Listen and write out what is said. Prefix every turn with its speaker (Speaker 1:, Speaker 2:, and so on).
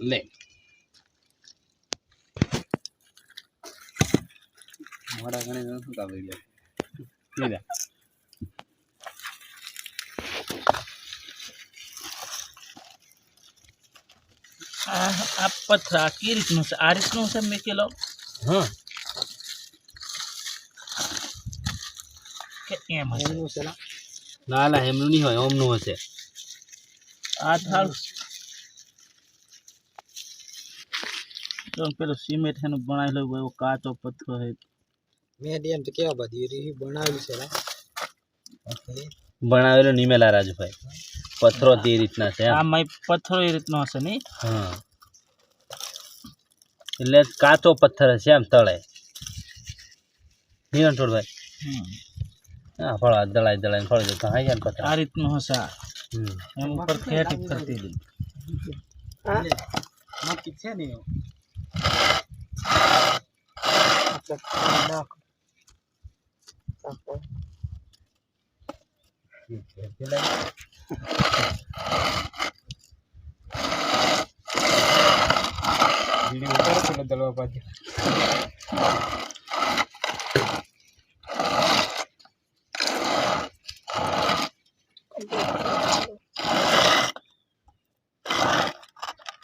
Speaker 1: લે. મોડા ઘણી શું કાપી લે લીધા.
Speaker 2: આ આ પથ્થર આ કઈ રીતનું છે? આ રીતનું છે મેકેલો?
Speaker 1: હા.
Speaker 2: કે એમ હશે?
Speaker 3: એમનું છે ને?
Speaker 1: ના ના એમનું નહીં હોય ઓમનું હશે.
Speaker 2: આ થાળ તો પેલો સિમેન્ટ એનું બનાવી હોય એવો કાચો પથ્થર હોય
Speaker 3: મેડિયમ તો કેવા બધી રીહી બનાવ્યું છે ને
Speaker 1: બનાવેલો નિમેલા રાજભાઈ. પથ્થરો તે રીતના છે આ
Speaker 2: માય પથ્થરો એ રીતનો હશે નહીં
Speaker 1: હા. એટલે કાચો પથ્થર છે આમ તળે. નહીં રણછોડભાઈ હા ફળ દળાઈ દળાઈ ફળ જતો હા યાર પથ્થર.
Speaker 2: આ રીતનું હશે એમ ઉપર ખેટી કરતી હતી
Speaker 3: હા? છે ને anak. Ako. Hindi mo pero dalawa pa dyan.